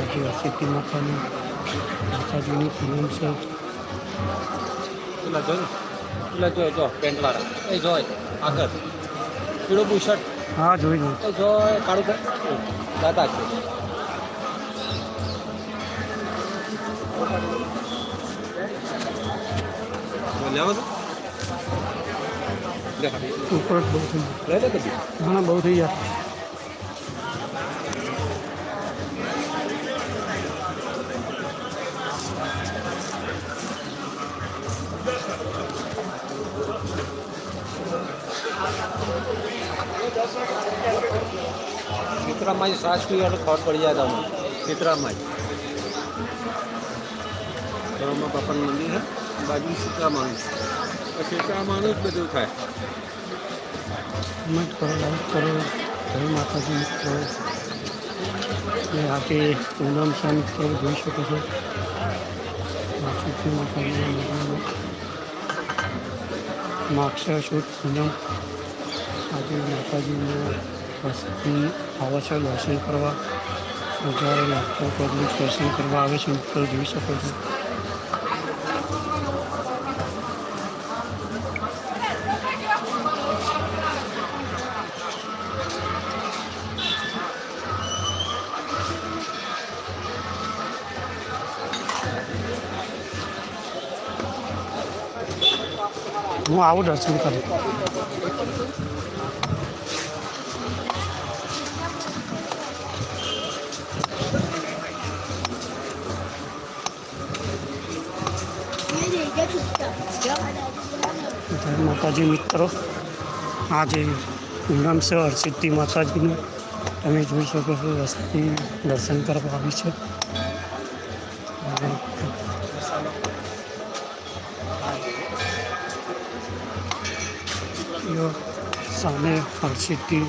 આદિવાસી તી. માતાની માતાજીની પૂનમ છે પેલા જો પેલા જો જો પેન્ટવાળા એ જોય આગળ પીળો બુશર્ટ હા જોઈ એ જોય કાળું દાદા છે લેવો છો લે ખાલી. ઉપર જ બહુ થઈ ઘણા બહુ થઈ ગયા ચિત્રામાં જ સાસ પીવો એટલે ખબર પડી જાય તમે ચિત્રામાં જ ધર્મમાં બાપાનું મંદિર છે. બાજુ ચિત્રામાં ચિત્રામાં જ બધું થાય. કમેન્ટ કરો લાઈક કરો. જય માતાજી મિત્રો ને આપે પૂનમ છે મિત્રો જોઈ શકો છો. માતાજી મંદિરમાં માક્ષર શુદ્ધ પૂનમ આજે માતાજીને વસ્તી આવે છે દર્શન કરવા, હજારો લાખો પબ્લિક દર્શન કરવા આવે છે. મિત્રો, જોઈ શકો છો. હું આવું દર્શન કરું. માતાજી મિત્રો. આજે નામ છે હરસિદ્ધિ માતાજીનું. તમે જોઈ શકો છો દર્શન કરવા આવી છે. યો સામે હરસિદ્ધિ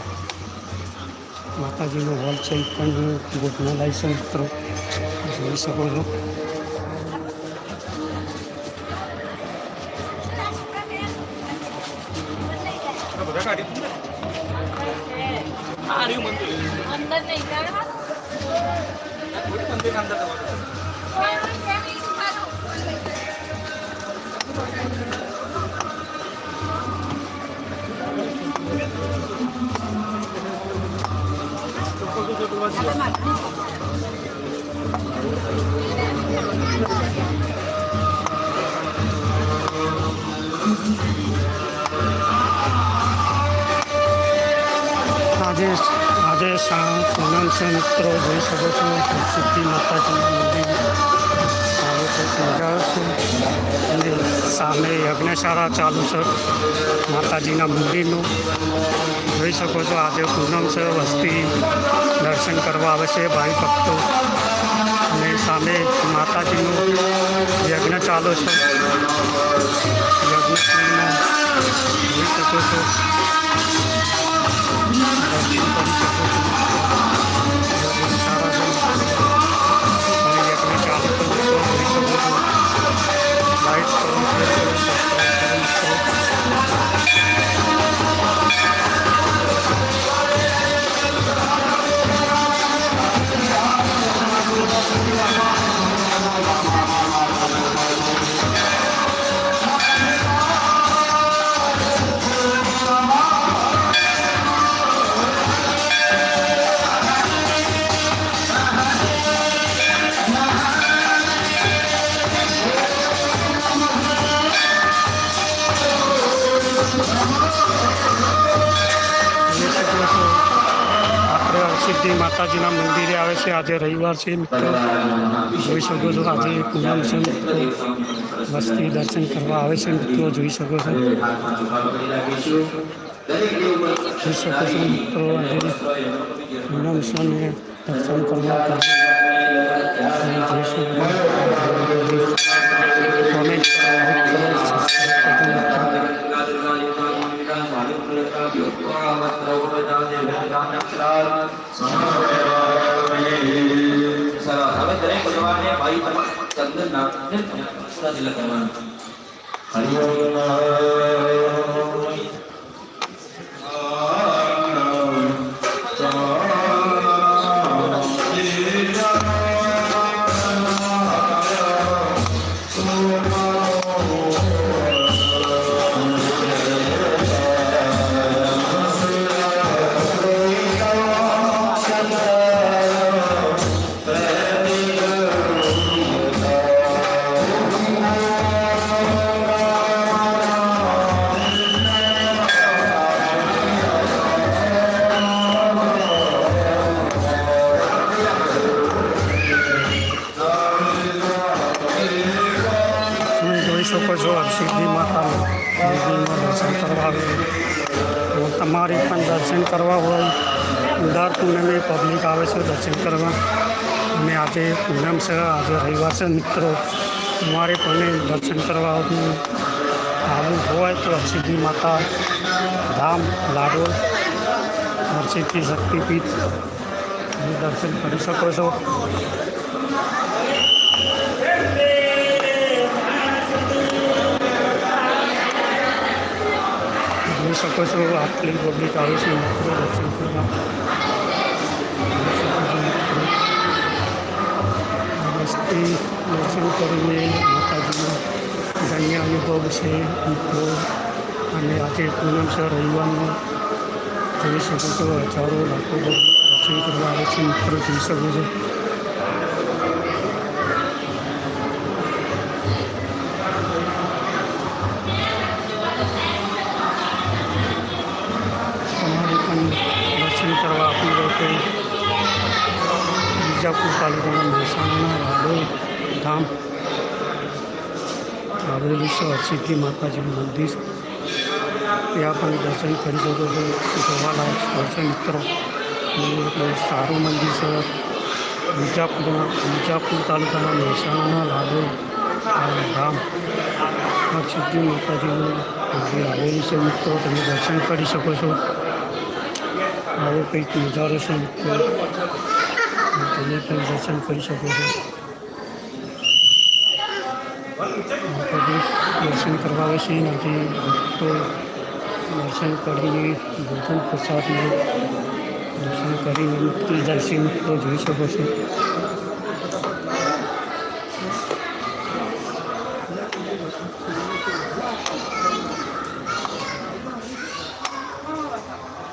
માતાજીનો હોલ છે પણ હું ગોઠના લાયસન્સ મિત્રો જોઈ શકો છો. આજે આજે સા પૂનમ છે મિત્રો, જોઈ શકો છો સિદ્ધિ માતાજીનું મંદિર. આવે છે પૂજા છે. અને સામે યજ્ઞશાળા ચાલુ છે. માતાજીના મંદિરનું. જોઈ શકો છો આજે પૂનમ છે, વસ્તી દર્શન કરવા આવે છે, ભાઈ ભક્તો. અને સામે માતાજીનું યજ્ઞ ચાલુ છે. યજ્ઞ જોઈ શકો છો. માતાજીના મંદિરે આવે છે. આજે રવિવાર છે જોઈ શકો છો, આજે પૂનમ છે વસ્તી દર્શન કરવા આવે છે, મિત્રો. જોઈ શકો છો. જોઈ શકો છો, મિત્રો. આજે પૂનમ છે દર્શન કરવા કોમેન્ટ કરો સબસ્ક્રાઈબ કરજો મિત્રો. હવે દરેક ભગવાનને ભાઈ તમે ચંદન નામ કરવાનું હરિ ઓમ સ્થળ સિદ્ધિ માતાનું દર્શન કરવા આવી. તમારે પણ દર્શન કરવા હોય અમદાવાદ પૂનમે પબ્લિક આવે છે દર્શન કરવા. અને આજે પૂનમ છે, આજે રવિવાર છે મિત્રો. તમારે પણ દર્શન કરવા આવવું હોય તો હરસિદ્ધિ માતા ધામ લાડોલ હરસિદ્ધિ શક્તિપીઠ. દર્શન કરી શકો છો. શકો છો આટલી પબ્લિક આવે છે મિત્રો દર્શન કરવા જોઈ શકો છો મિત્રો. વસ્તી દર્શન કરીને માતાજીનો ધન્ય અનુભવ છે મિત્રો અને આજે પૂનમ છે રવિવારનો જોઈ શકો છો હજારો લાખો દર્શન કરવા આવે છે મિત્રો જોઈ શકો છો બીજાપુર તાલુકાના મહેસાણાના રાડોલ ધામ આવેલું છે સિદ્ધિ માતાજીનું મંદિર. ત્યાં પણ દર્શન કરી શકો છો. જોવાલાયક સ્થળ છે મિત્રો. સારું મંદિર છે. બીજાપુરના મિરજાપુર તાલુકાના મહેસાણાના લાડોલ ધામ સિદ્ધિ માતાજીનું મંદિર આવેલું છે મિત્રો. તમે દર્શન કરી શકો છો. આવો કંઈક નજારો છે મિત્રો. તમે પણ દર્શન કરી શકો છો પબ્લિક દર્શન કરવા આવે છે એનાથી ભક્તો દર્શન કરીને ભોજન પ્રસાદને દર્શન કરીને મુક્તિ દર્શન મિત્રો જોઈ શકો છો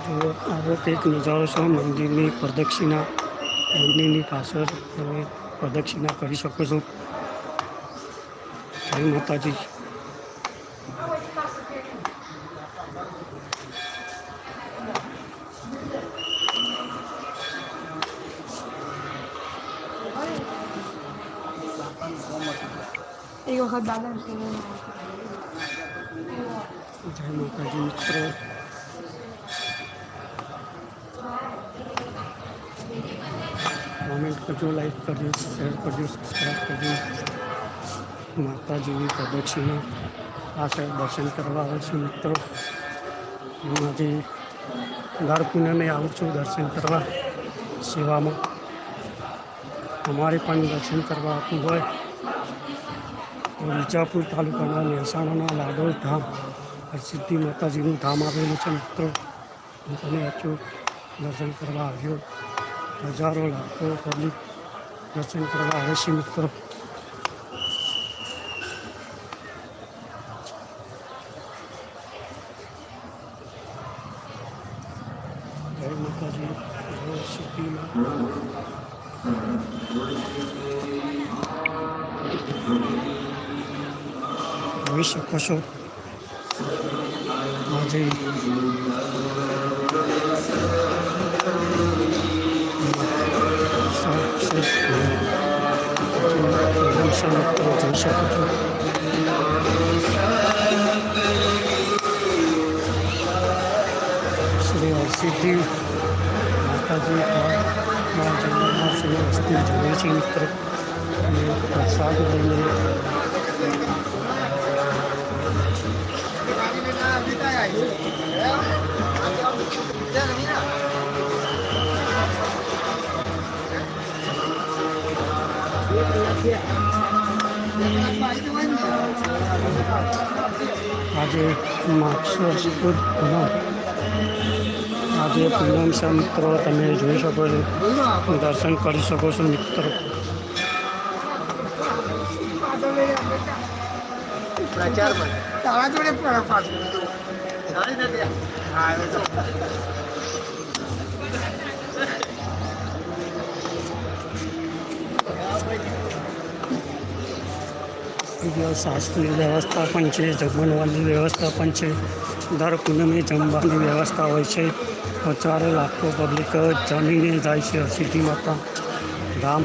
તો આવો કંઈક નજારો છે મંદિરની પ્રદક્ષિણા મંદિરની પાછળ તમે પ્રદક્ષિણા કરી શકો છો. જય માતાજી. એક વખત દાદા જય માતાજી મિત્રો. કોમેન્ટ કરજો લાઈક કરજો શેર કરજો સબસ્ક્રાઈબ કરજો માતાજીની પ્રદક્ષિણા. આ સાહેબ દર્શન કરવા આવે છે, મિત્રો. હું આજે દર પૂનમે આવું છું દર્શન કરવા, સેવામાં. અમારે પણ દર્શન કરવા આપવું હોય વિજાપુર તાલુકાના મહેસાણાના લાડોલ ધામ, હરસિદ્ધિ માતાજીનું ધામ આવેલું છે, મિત્રો. હું તમે અચૂક દર્શન કરવા આવ્યો. હજારો લાખો પબ્લિક દર્શન કરવા આવે છે મિત્રો. જોઈ શકો છો. આજે જોઈ શકો છો શ્રી હરસિદ્ધિ માતાજી માં જન્મમાં શ્રી હસ્તી છે મિત્ર પ્રસાદ લઈને આજે માગસર સુદ આજે પૂનમ છે મિત્રો તમે જોઈ શકો છો. દર્શન કરી શકો છો મિત્રો. તારા જોડે શાસ્ત્રીય વ્યવસ્થા પણ છે જમવાની વ્યવસ્થા પણ છે. દર પૂનમે જમવાની વ્યવસ્થા હોય છે. હજારો લાખો પબ્લિક જમીને જાય છે સિદ્ધિ માતા ધામ.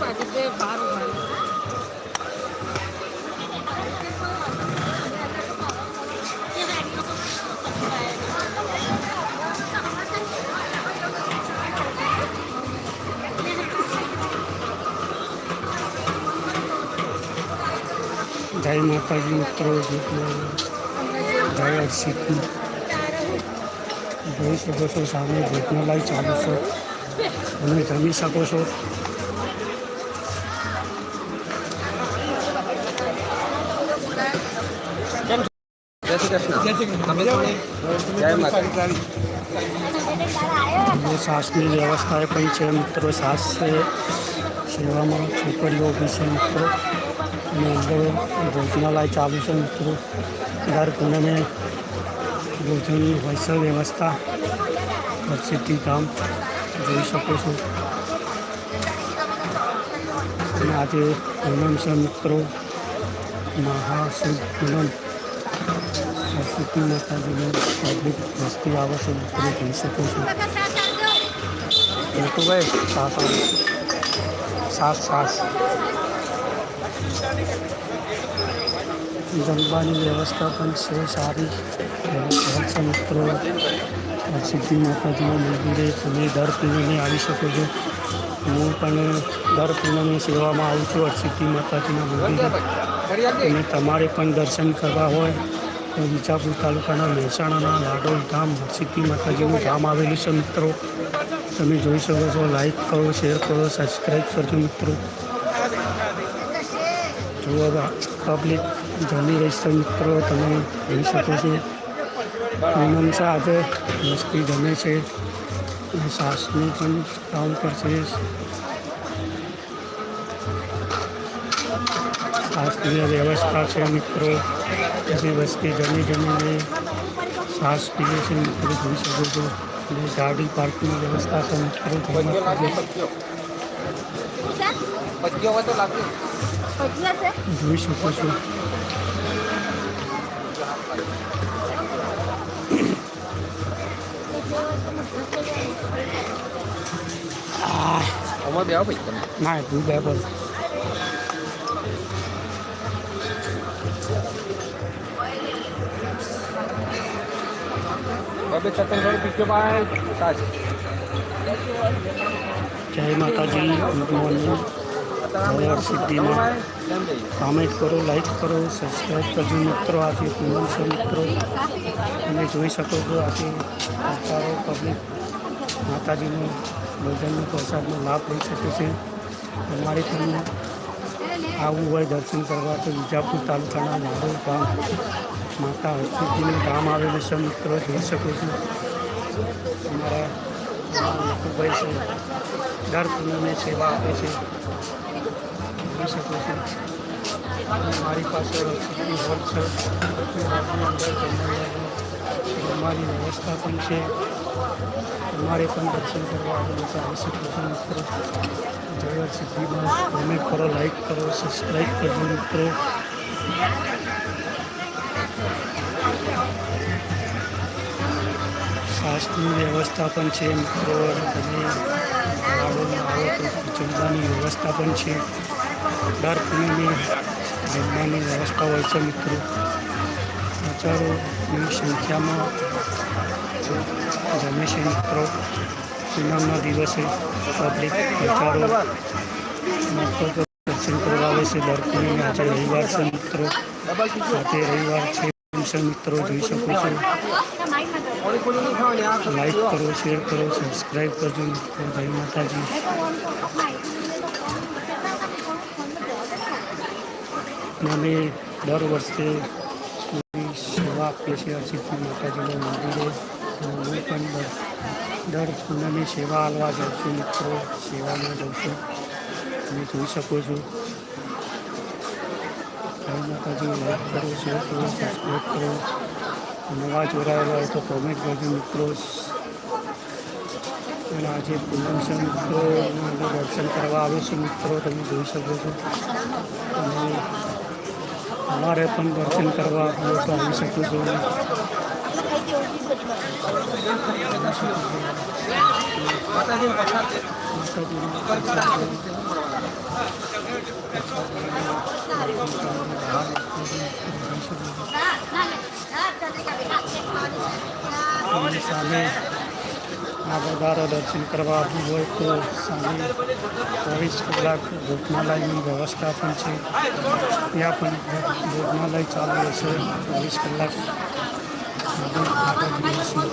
પાછી જય માતાજી મિત્રો જય જોઈ શકો છો, સામે ભોજનાલય ચાલુ છો. તમે જમી શકો છો. સાસની વ્યવસ્થા પણ છે, મિત્રો. સાસ સેવામાં છોકરીઓ બી છે, મિત્રો. અને અંદર ભોજનાલય ચાલુ છે મિત્રો દર પૂનમે ભોજનની હોય છે વ્યવસ્થા પ્રસિદ્ધિ ધામ જોઈ શકો છો અને આજે પૂનમ છે મિત્રો મહાશુભ પૂનમ પ્રસિદ્ધિ માતાજીનો પબ્લિક વસ્તી આવે છે મિત્રો જોઈ શકો છો ઋતુભાઈ સાસ આવે. સાસ સાસ જમવાની વ્યવસ્થા પણ છે, સારી. છે મિત્રો સિદ્ધિ માતાજીના મંદિરે તમે દર પૂનમે આવી શકો છો. હું પણ દર પૂનમે સેવામાં આવું છું સિદ્ધિ માતાજીના મંદિરે. અને તમારે પણ દર્શન કરવા હોય તો વિજાપુર તાલુકાના મહેસાણાના લાડોલ ધામ સિદ્ધિ માતાજીનું ધામ આવેલું છે મિત્રો. તમે જોઈ શકો છો લાઈક કરો શેર કરો સબસ્ક્રાઈબ કરજો મિત્રો. જુઓ પબ્લિક જમી રહી છે મિત્રો તમે જોઈ શકો છો. પૂનમ છે આજે મસ્તી જમે છે. અને સાસનું પણ કાઉન્ટર છે શાસ્ત્રીય વ્યવસ્થા છે મિત્રો. બધી વસ્તી જમી જમીને શ્વાસ પીએ છે મિત્રો જોઈ શકો છો. અને ગાડી પાર્કિંગની વ્યવસ્થા છે મિત્રો. જોઈ શકો છો. અમારે બે આવો ભાઈ ના તું બે બોલ બબે ચતન પીછો ભાઈ જય માતાજી ગુડ મોર્નિંગ જય સિદ્ધિમાં કમેન્ટ કરો લાઈક કરો સબસ્ક્રાઈબ કરજો મિત્રો. આજે પૂનમ છે મિત્રો તમે જોઈ શકો છો. આજે સરકારો પબ્લિક માતાજીનું ભજનનો પ્રસાદનો લાભ લઈ શકે છે. તમારે તમને આવવું હોય દર્શન કરવા તો વિજાપુર તાલુકાના નારોલ ગામ માતા હરસિદ્ધિનું ગામ આવેલું છે મિત્રો. જોઈ શકો છો. અમારા ભાઈ છે. દર પૂનમે સેવા આપે છે. જોઈ શકો છો. મારી પાસે રસીદની હોલ છે. વ્યવસ્થા પણ છે. તમારે પણ દર્શન કરવા આવી શકો છો, મિત્રો. જય સિદ્ધિમાં કોમેન્ટ કરો લાઈક કરો સબસ્ક્રાઈબ કરજો, મિત્રો. શ્વાસની વ્યવસ્થા પણ છે, મિત્રો. તમે આવો વ્યવસ્થા પણ છે. દર પૂનમે જમવાની વ્યવસ્થા હોય છે મિત્રો. હજારોની સંખ્યામાં જમે છે મિત્રો. પૂનમના દિવસે પબ્લિક હજારો દર્શન કરવા આવે છે. દર પૂનમે આજે રવિવાર છે મિત્રો. આજે રવિવાર છે મિત્રો. જોઈ શકો છો. લાઈક કરો શેર કરો સબસ્ક્રાઈબ કરજો મિત્રો. જય માતાજી. અને અમે દર વર્ષે સેવા આપીએ છીએ અર્ચિતજી માતાજીના મંદિરે. હું પણ દર પૂનમે સેવા આલવા જાઉં છું, મિત્રો. સેવામાં જાઉં છું. તમે જોઈ શકો છો. માતાજી, લાઈક કરો, શેર કરો સબસ્ક્રાઈબ કરો. નવા જોડાયેલા હોય તો કોમેન્ટ કરજો, મિત્રો. અને આજે પૂનમ છે, મિત્રો. દર્શન કરવા આવે છે, મિત્રો. તમે જોઈ શકો છો. અને અમારે પણ દર્શન કરવા હોય તો આવી શકો છો માતાજી પ્રસાદ અને સામે આ વધારો દર્શન કરવા આવવું હોય તો સાંજે ચોવીસ કલાક ભોજનાલયની વ્યવસ્થા પણ છે. ત્યાં પણ ભોજનાલય ચાલુ હશે ચોવીસ કલાક જઈશું.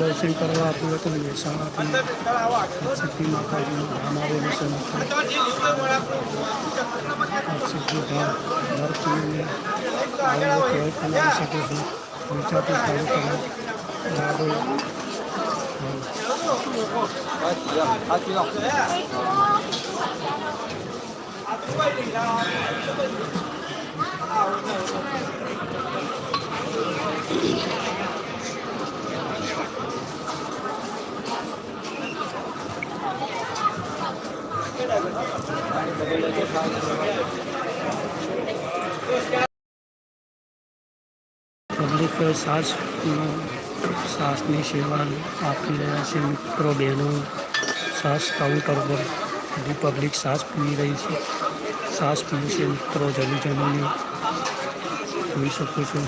દર્શન કરવા આપ્યું હોય તો મહેસાણાથી સિદ્ધિ માતાજીનું ધામ આવેલું છે મિત્રો આ સિદ્ધિ ધામ દર પણ આવી શકે છે વિજાપુર તાલુકાના નાડોલ પબ્લિક સાસ સાસની સેવા આપી રહ્યા છે મિત્રો બહેનો સાસ કાઉન્ટર પર બધી પબ્લિક સાસ પી રહી છે. સાસ પીવે છે મિત્રો જમી જમીને. જોઈ શકું છું.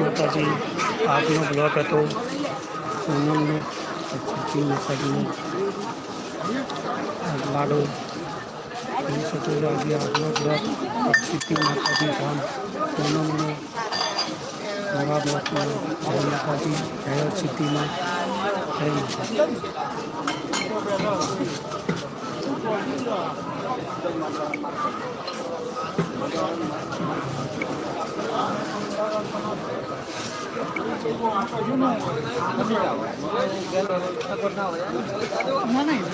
માતાજી. આજનો બ્લોક હતો. પૂનમનો. સિદ્ધિ માતાજીનો લાડો જોઈ શકો છો આજે આજનો બ્લોગ સિદ્ધિ માતાજી ધામ પૂનમનો નવા બ્લોગમાં જય માતાજી જય સિદ્ધિમાં માતાજી